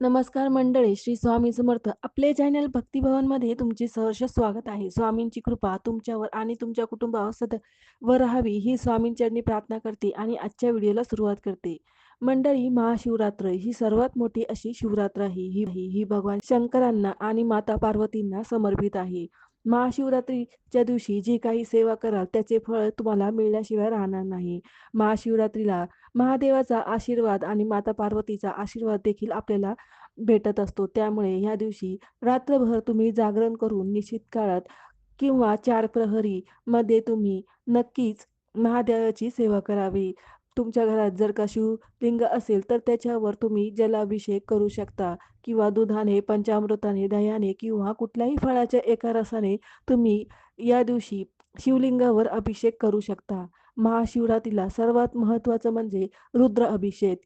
नमस्कार मंडळी श्री स्वामी समर्थ. आपले चॅनल भक्तिभवनमध्ये तुमचे सहर्ष स्वागत आहे. स्वामींची कृपा तुमच्यावर आणि तुमच्या कुटुंबावर सदैव राहावी ही स्वामींचरणी प्रार्थना करते आणि आजच्या व्हिडिओला सुरुवात करते. मंडळी महाशिवरात्र ही सर्वात मोठी अशी शिवरात्र आहे. ही ही भगवान शंकरांना आणि माता पार्वतींना समर्पित आहे. महाशिवरात्रीच्या दिवशी जी काही सेवा कराल त्याचे फळ तुम्हाला मिळण्याशिवाय राहणार नाही. महाशिवरात्रीला महादेवाचा आशीर्वाद आणि माता पार्वतीचा आशीर्वाद देखील आपल्याला भेटत असतो. त्यामुळे ह्या दिवशी रात्रभर तुम्ही जागरण करून निश्चित काळात किंवा चार प्रहरी मध्ये तुम्ही नक्कीच महादेवाची सेवा करावी. तुमच्या घरात जर का शिवलिंग असेल तर त्याच्यावर तुम्ही जलाभिषेक करू शकता किंवा दुधाने पंचामृताने दह्याने किंवा कुठल्याही फळाच्या एका रसाने तुम्ही या दिवशी शिवलिंगावर अभिषेक करू शकता. महाशिवरात्रीला सर्वात महत्त्वाचं म्हणजे रुद्र अभिषेक.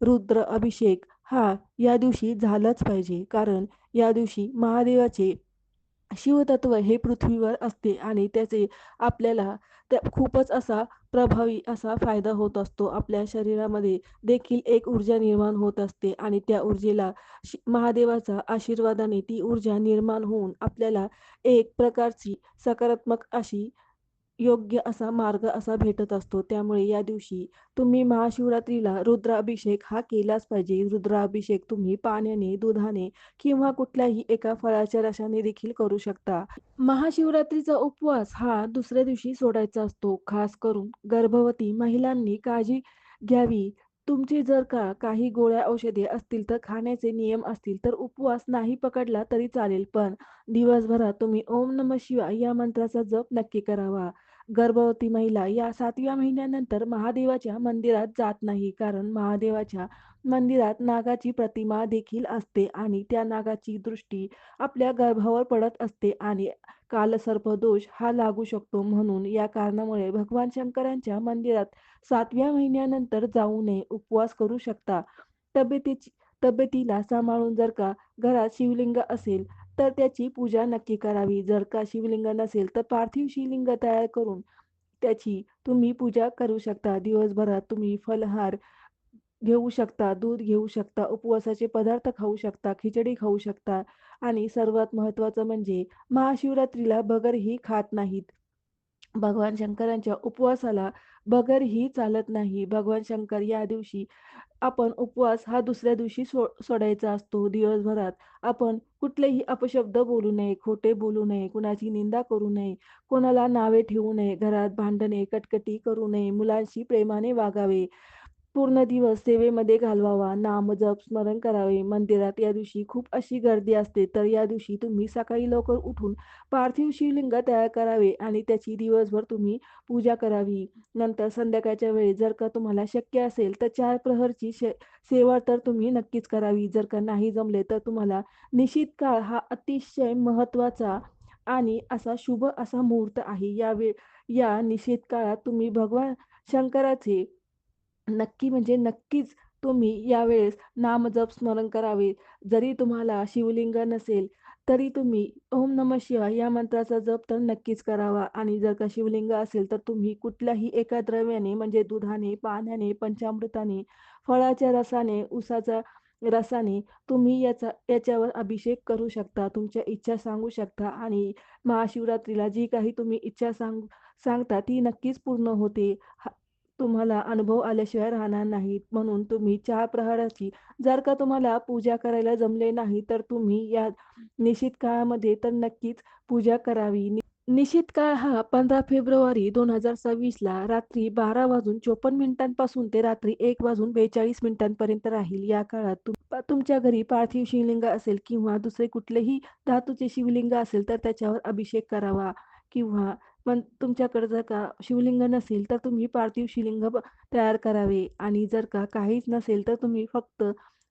रुद्र अभिषेक हा या दिवशी झालाच पाहिजे कारण या दिवशी महादेवाचे शिवतत्व हे पृथ्वीवर असते आणि त्याचे आपल्याला त्या खूपच असा प्रभावी असा फायदा होत असतो. आपल्या शरीरामध्ये देखील एक ऊर्जा निर्माण होत असते आणि त्या ऊर्जेला महादेवाचा आशीर्वादाने ती ऊर्जा निर्माण होऊन आपल्याला एक प्रकारची सकारात्मक अशी योग्य असा मार्ग असा भेटत असतो. त्यामुळे या दिवशी तुम्ही महाशिवरात्रीला रुद्राभिषेक हा केलाच पाहिजे. रुद्राभिषेक तुम्ही पाण्याने दुधाने किंवा कुठल्याही एका फळाच्या रसाने देखील करू शकता. महाशिवरात्रीचा उपवास हा दुसऱ्या दिवशी सोडायचा असतो. खास करून गर्भवती महिलांनी काळजी घ्यावी. तुमची जर का काही गोळ्या औषधे असतील तर खाण्याचे नियम असतील तर उपवास नाही पकडला तरी चालेल. पण दिवसभरात तुम्ही ओम नम शिवाय या मंत्राचा जप नक्की करावा. गर्भवती महिला या सातव्या महिन्यानंतर महादेवाच्या मंदिरात जात नाही. कारण महादेवाच्या मंदिरात नागाची प्रतिमा देखील असते आणि त्या नागाची दृष्टी आपल्या गर्भावर पडत असते आणि कालसर्पदोष हा लागू शकतो. म्हणून या कारणामुळे भगवान शंकरांच्या मंदिरात सातव्या महिन्यानंतर जाऊ नये उपवास करू शकता. तब्येतीची तब्येतीला सांभाळून जर का घरात शिवलिंग असेल तर त्याची पूजा नक्की करावी. जर का शिवलिंग नसेल तर पार्थिव शिवलिंग तयार करून त्याची तुम्ही पूजा करू शकता. दिवसभरात तुम्ही फलहार घेऊ शकता दूध घेऊ शकता उपवासाचे पदार्थ खाऊ शकता खिचडी खाऊ शकता. आणि सर्वात महत्त्वाचं म्हणजे महाशिवरात्रीला बगरही खात नाहीत. भगवान शंकरांच्या उपवासाला बगर ही चालत नाही. भगवान शंकर या दिवशी आपण उपवास हा दुसऱ्या दिवशी सो सोडायचा असतो. दिवसभरात आपण कुठलेही अपशब्द बोलू नये खोटे बोलू नये कुणाची निंदा करू नये कोणाला नावे ठेवू नये घरात भांडणे कटकटी करू नये मुलांशी प्रेमाने वागावे. पूर्ण दिवस सेवेमध्ये घालवावा. नाम जप स्मरण करावे. मंदिरात या दिवशी खूप अशी गर्दी असते. तर या दिवशी तुम्ही सकाळी लवकर उठून पार्थिव शिवलिंग तयार करावे आणि त्याची दिवसभर तुम्ही पूजा करावी. नंतर संध्याकाळच्या वेळी जर का तुम्हाला शक्य असेल तर चार प्रहरची शे सेवा तर तुम्ही नक्कीच करावी. जर का नाही जमले तर तुम्हाला निश्चित काळ हा अतिशय महत्त्वाचा आणि असा शुभ असा मुहूर्त आहे. या वे या निश्चित काळात तुम्ही भगवान शंकराचे नक्की म्हणजे नक्कीच तुम्ही यावेळेस नामजप स्मरण करावे. जरी तुम्हाला शिवलिंग नसेल तरी तुम्ही ओम नम शिवाय या मंत्राचा जप तर नक्कीच करावा. आणि जर का शिवलिंग असेल तर तुम्ही कुठल्याही एका द्रव्याने म्हणजे दुधाने पाण्याने पंचामृताने फळाच्या रसाने उसाचा रसाने तुम्ही याचा याच्यावर अभिषेक करू शकता तुमच्या इच्छा सांगू शकता. आणि महाशिवरात्रीला जी काही तुम्ही इच्छा सांग सांगता ती नक्कीच पूर्ण होते. तुम्हाला अनुभव आल्याशिवाय राहणार नाहीत. म्हणून तुम्ही चार प्रहाराची जर का तुम्हाला पूजा करायला जमले नाही तर तुम्ही या निश्चित काळामध्ये तर नक्कीच पूजा करावी. निश्चित काळ हा पंधरा फेब्रुवारी दोन हजार सव्वीस ला रात्री बारा वाजून चोपन्न मिनिटांपासून ते रात्री एक वाजून बेचाळीस मिनिटांपर्यंत राहील. या काळात तुमच्या घरी पार्थिव शिवलिंग असेल किंवा दुसरे कुठलेही धातूचे शिवलिंग असेल तर त्याच्यावर अभिषेक करावा किंवा पण तुमच्याकडे जर का शिवलिंग नसेल तर तुम्ही पार्थिव शिवलिंग तयार करावे. आणि जर का काहीच नसेल तर तुम्ही फक्त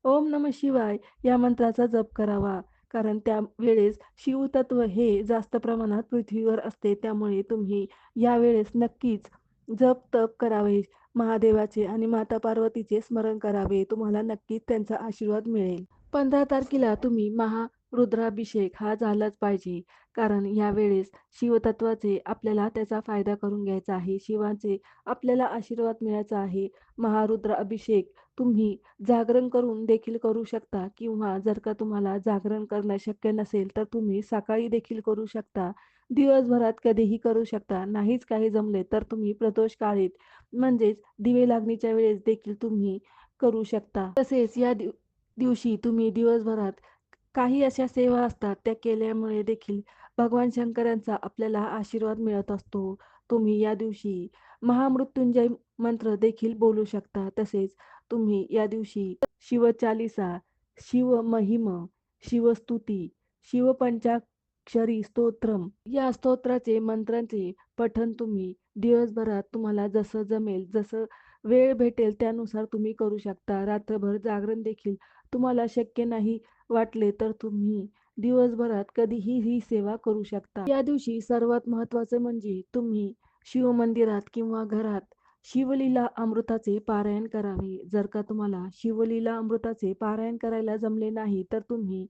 ओम नम शिवाय या मंत्राचा जप करावा. कारण त्या वेळेस शिवतत्व हे जास्त प्रमाणात पृथ्वीवर असते. त्यामुळे तुम्ही या वेळेस नक्कीच जप तप करावे. महादेवाचे आणि माता पार्वतीचे स्मरण करावे. तुम्हाला नक्कीच त्यांचा आशीर्वाद मिळेल. पंधरा तारखेला तुम्ही महा रुद्राभिषेक हा झालाच पाहिजे. कारण यावेळेस शिवतत्वाचे आपल्याला त्याचा फायदा करून घ्यायचा आहे. शिवाचे आपल्याला आशीर्वाद मिळायचा आहे. महारुद्र अभिषेक तुम्ही जागरण करून देखील करू शकता किंवा जर का तुम्हाला जागरण करणं शक्य नसेल तर तुम्ही सकाळी देखील करू शकता. दिवसभरात कधीही करू शकता. नाहीच काही जमले तर तुम्ही प्रदोष काळीत म्हणजेच दिवे लागणीच्या वेळेस देखील तुम्ही करू शकता. तसेच या दिव दिवशी तुम्ही दिवसभरात काही अशा सेवा असतात त्या केल्यामुळे देखील भगवान शंकरांचा आपल्याला आशीर्वाद मिळत असतो. तुम्ही या दिवशी महामृत्युंजय मंत्र देखील बोलू शकता. तसेच तुम्ही या दिवशी शिवचालिसा शिव महिम शिवस्तुती शिवपंचाक्षरी स्तोत्रम या स्तोत्राचे मंत्रांचे पठण तुम्ही दिवसभरात तुम्हाला जसं जमेल जसं वेळ भेटेल त्यानुसार तुम्ही करू शकता. रात्रभर जागरण देखील तुम्हाला शक्य नाही वाटले तर तुम्ही दिवसभरात कधीही ही सेवा करू शकता. या दिवशी सर्वात महत्त्वाचे म्हणजे तुम्ही शिवमंदिरात किंवा घरात शिवलीला अमृताचे पारायण करावे. जर का तुम्हाला शिवलीला अमृताचे पारायण करायला जमले नाही तर तुम्ही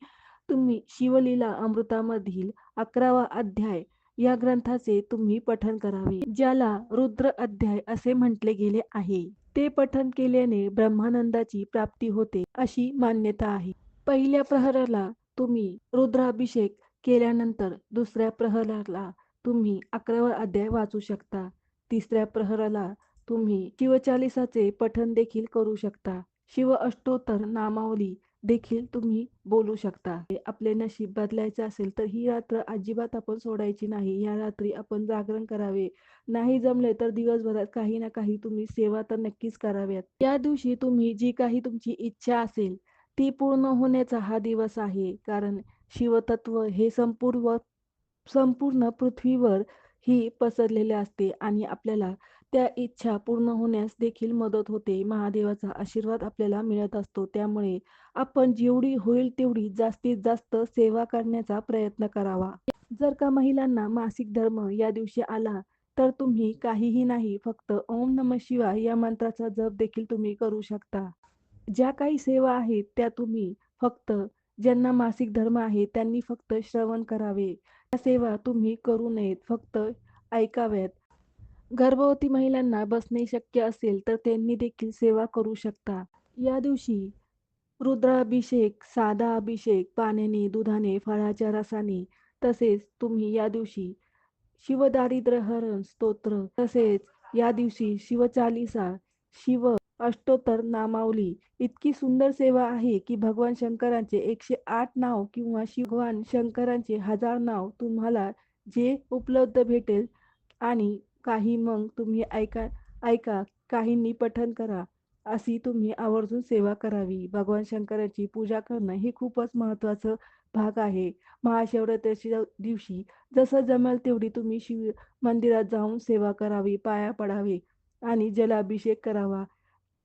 तुम्ही शिवलीला अमृतामधील अकरावा अध्याय या ग्रंथाचे तुम्ही पठन करावे ज्याला रुद्र अध्याय असे म्हटले गेले आहे. ते पठन केल्याने ब्रह्मानंदाची प्राप्ती होते अशी मान्यता आहे. पहिल्या प्रहराला तुम्ही रुद्राभिषेक केल्यानंतर दुसऱ्या प्रहराला तुम्ही अकरावा अध्याय वाचू शकता. तिसऱ्या प्रहराला तुम्ही शिवचालिसाचे पठण देखील करू शकता. शिव अष्टोत्तर नामावली देखील तुम्ही बोलू शकता. आपले नशीब बदलायचे असेल तर ही रात्र अजिबात आपण सोडायची नाही. या रात्री आपण जागरण करावे. नाही जमले तर दिवसभरात काही ना काही तुम्ही सेवा तर नक्कीच कराव्यात. या दिवशी तुम्ही जी काही तुमची इच्छा असेल ती पूर्ण होण्याचा हा दिवस आहे. कारण शिवतत्व हे संपूर्ण संपूर्ण पृथ्वीवर ही पसरलेले असते आणि आपल्याला त्या इच्छा पूर्ण होण्यास देखील मदत होते. महादेवाचा आशीर्वाद आपल्याला मिळत असतो. त्यामुळे आपण जेवढी होईल तेवढी जास्तीत जास्त सेवा करण्याचा प्रयत्न करावा. जर का महिलांना मासिक धर्म या दिवशी आला तर तुम्ही काहीही नाही फक्त ओम नम शिवाय या मंत्राचा जप देखील तुम्ही करू शकता. ज्या काही सेवा आहेत त्या तुम्ही फक्त ज्यांना मासिक धर्म आहे त्यांनी फक्त श्रवण करावे. त्या सेवा तुम्ही करू नयेत फक्त ऐकाव्यात. गर्भवती महिलांना बसणे शक्य असेल तर त्यांनी देखील सेवा करू शकता. या दिवशी रुद्राभिषेक साधा अभिषेक पाण्याने दुधाने फळाच्या रसाने तसेच तुम्ही या दिवशी शिवदारिद्र्य हरण स्तोत्र तसेच या दिवशी शिवचालिसा शिव अष्टोत्तर नामावली. इतकी सुंदर सेवा आहे की भगवान शंकरांचे एकशे आठ नाव किंवा भगवान शंकरांचे हजार नाव तुम्हाला जे उपलब्ध भेटेल आणि काही मग तुम्ही ऐका ऐका काहींनी पठन करा अशी तुम्ही आवर्जून सेवा करावी. भगवान शंकराची पूजा करणं हे खूपच महत्त्वाचं भाग आहे. महाशिवरात्रीच्या दिवशी जसं जमेल तेवढी तुम्ही शिव मंदिरात जाऊन सेवा करावी पाया पडावे आणि जलाभिषेक करावा.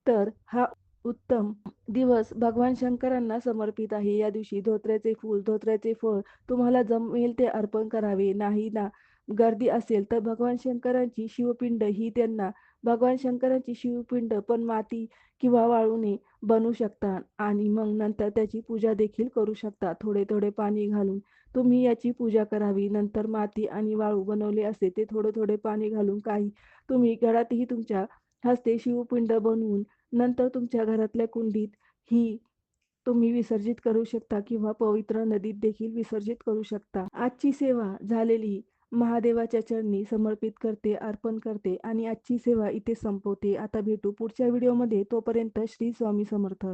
तर हा उत्तम दिवस भगवान शंकरांना समर्पित आहे. या दिवशी धोत्र्याचे फूल धोत्र्याचे फळ तुम्हाला जमेल ते अर्पण करावे. नाही ना? गर्दी असेल तर भगवान शंकरांची शिवपिंड ही त्यांना भगवान शंकरांची शिवपिंड पण माती किंवा वाळूने बनवू शकता आणि मग नंतर त्याची पूजा देखील करू शकता थोडे थोडे पाणी घालून तुम्ही याची पूजा करावी. नंतर माती आणि वाळू बनवले असते ते थोडे थोडे पाणी घालून काही तुम्ही घरातही तुमच्या हस्ते शिवपिंड बनवून नंतर तुमच्या घरातल्या कुंडीत ही तुम्ही विसर्जित करू शकता किंवा पवित्र नदीत देखील विसर्जित करू शकता. आजची सेवा झालेली महादेवाच्या चरणी समर्पित करते अर्पण करते आणि आजची सेवा इथे संपवते. आता भेटू पुढच्या व्हिडिओमध्ये. तोपर्यंत श्री स्वामी समर्थ.